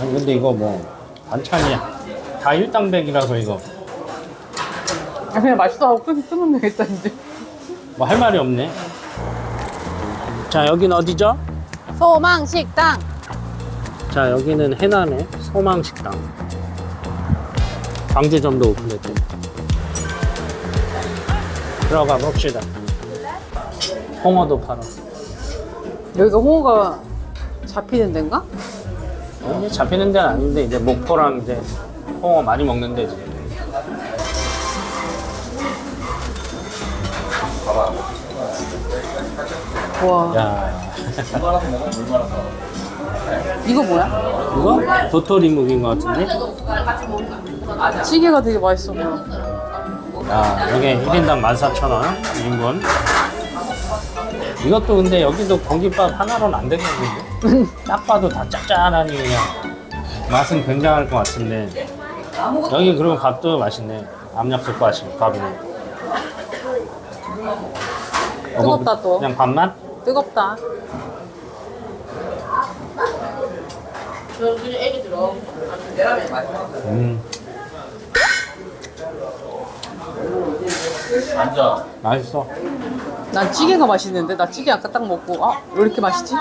아니 근데 이거 뭐 반찬이야. 다 일당백이라서 이거 아, 그냥 맛있어 하고 끊, 끊으면 되겠다 이제 뭐 할 말이 없네. 자 여긴 어디죠? 소망식당 자 여기는 해남의 소망식당. 광주점도 오픈했대. 들어가 봅시다. 홍어도 팔아. 여기가 홍어가 잡히는 데인가? 이제 잡히는 데는 아닌데 이제 목포랑 이제 홍어 많이 먹는 데지. 와야 이거 뭐야? 이거 도토리 묵인 것 같은데? 찌개가 되게 맛있어 보여 야 이게 1인당 14,000원 1인분. 이것도 근데 여기도 공깃밥 하나로는 안 되겠는데? 딱 봐도 다 짭짤하니 그냥 맛은 굉장할 것 같은데 여기 그리고 밥도 맛있네 압력솥 밥이 밥이네 어, 뭐 뜨겁다, 또. 그냥 밥만? 뜨겁다 음. 맛있어 난 찌개가 맛있는데 나 찌개 아까 딱 먹고 아 왜 이렇게 맛있지?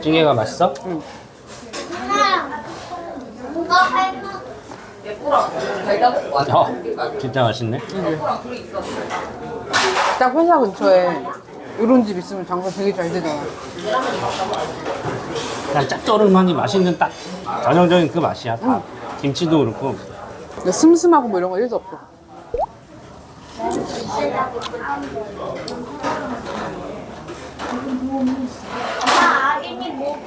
찌개가 맛있어? 응. 어, 진짜 맛있네 딱 회사 근처에 이런 집 있으면 장사 되게 잘 되잖아 그냥 짭조름하니 맛있는 딱 전형적인 그 맛이야 다 김치도 그렇고 근데 슴슴하고 뭐 이런 거 1도 없어 엄마 아린이 있는데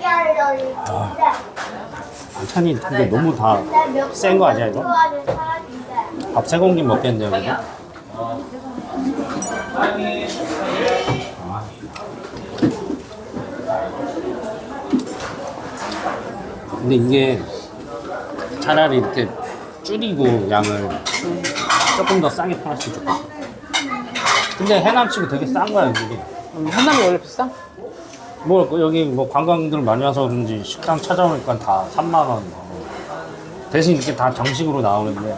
반찬이 근데 너무 다센 거 아니야 이거? 밥 세 공기 먹겠는데요 그죠? 근데 이게 차라리 이렇게 줄이고 양을 조금 더 싸게 팔았으면 좋겠어 근데 해남치고 되게 싼 거야 이게 음, 한남이 원래 비싸? 뭐 여기 뭐 관광들 많이 와서 그런지 식당 찾아오니까 다 3만 원 대신 이렇게 다 정식으로 나오는데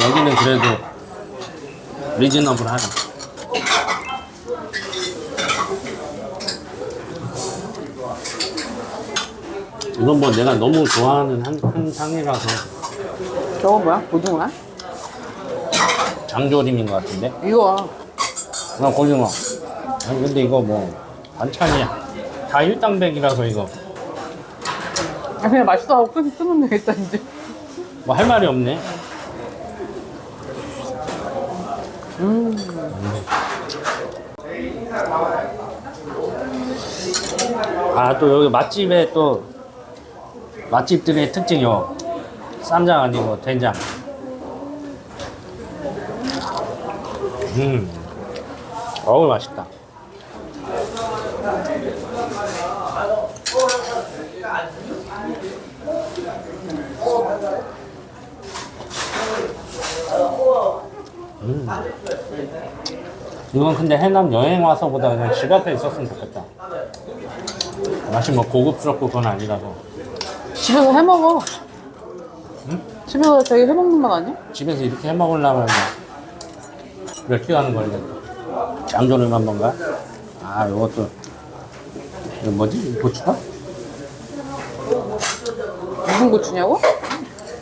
여기는 그래도 리즈너블하네 이건 뭐 내가 너무 좋아하는 한, 한 상이라서 저거 뭐야? 고등어야? 장조림인 것 같은데? 이거 그냥 고등어 아니 근데 이거 뭐 반찬이야. 다 일당백이라서 이거. 아, 그냥 맛있어 하고 끊, 끊으면 되겠다 이제. 뭐 할 말이 없네. 아, 또 여기 맛집에 또 맛집들의 특징이요. 쌈장 아니고 된장. 음. 어우, 맛있다. 이건 근데 해남 여행 와서보다 그냥 집 앞에 있었으면 좋겠다. 맛이 뭐 고급스럽고 그건 아니라서. 집에서 해 먹어 집에서 되게 해 먹는 맛 아니야? 집에서 이렇게 해 먹으려면 몇 시간 걸려? 장조림 한 번가? 아, 요것도 이거 뭐지? 고추가? 무슨 고추냐고?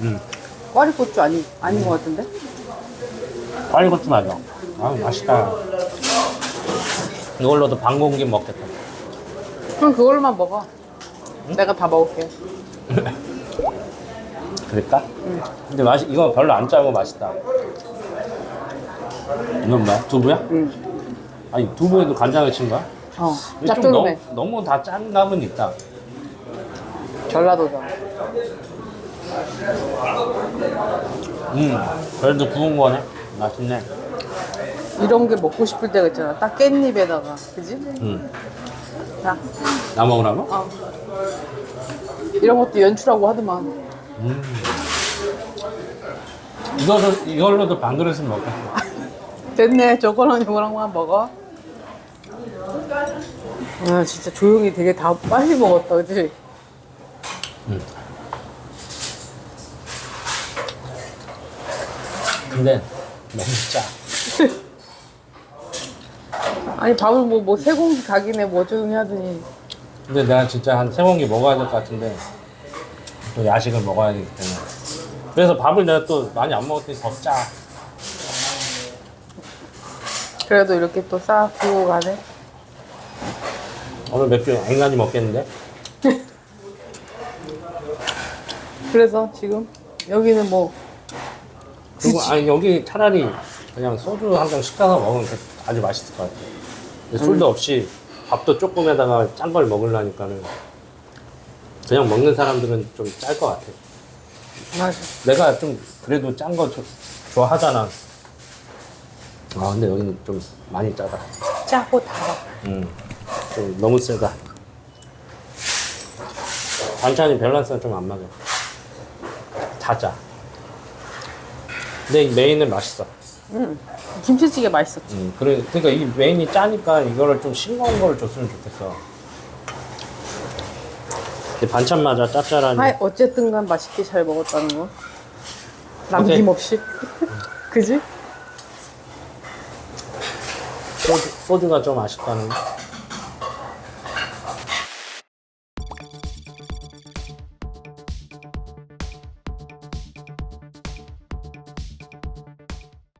응. 꽈리고추 아니, 아닌 것 같은데? 빨리고추 맞아. 아, 맛있다. 이걸로도 반 공기 먹겠다. 그럼 그걸로만 먹어 내가 다 먹을게 그럴까? 근데 맛이 이거 별로 안 짜고 맛있다. 이건 뭐야? 두부야? 응. 아니 두부에도 간장을 친 거야? 어 이게 좀 짭조름해 너무, 너무 다 짠 감은 있다. 전라도잖아 음, 그래도 구운 거네. 맛있네. 이런 게 먹고 싶을 때가 있잖아 딱 깻잎에다가 그지? 음, 자 나 먹으라고? 어. 이런 것도 연출하고 하더만 이거도 이걸로도 반 그릇은 먹겠다. 됐네. 저거랑 이거랑만 먹어. 아 진짜 조용히 되게 다 빨리 먹었다. 그지? 근데 너무 짜. 아니 밥을 뭐 뭐 세 공기 각이네. 뭐좀 하더니. 근데 내가 진짜 한 세 공기 먹어야 될 것 같은데 또 야식을 먹어야 되기 때문에. 그래서 밥을 내가 또 많이 안 먹었더니 더 짜. 그래도 이렇게 또싹 구워 가네. 오늘 맥주 앵간히 먹겠는데? 그래서 지금 여기는 뭐 그리고 아니 여기 차라리 그냥 소주 한병 시켜서 먹으면 그- 아주 맛있을 것 같아. 근데 술도 없이 밥도 조금에다가 짠 걸 먹으려니까는 그냥 먹는 사람들은 좀 짤 것 같아. 맞아. 내가 좀 그래도 짠 거 좋아하잖아. 아 근데 여기는 좀 많이 짜다. 짜고 달아. 음, 좀 너무 세다. 반찬이 밸런스가 좀 안 맞아. 다 짜. 근데 이 메인은 맛있어. 응. 김치찌개 맛있었지. 음, 그래, 그러니까 이 메인이 짜니까 이거를 좀 싱거운 거를 줬으면 좋겠어. 근데 반찬마다 짭짤하니. 아 어쨌든간 맛있게 잘 먹었다는 거. 남김없이. 그지? 소주, 소주가 좀 아쉽다는. 거.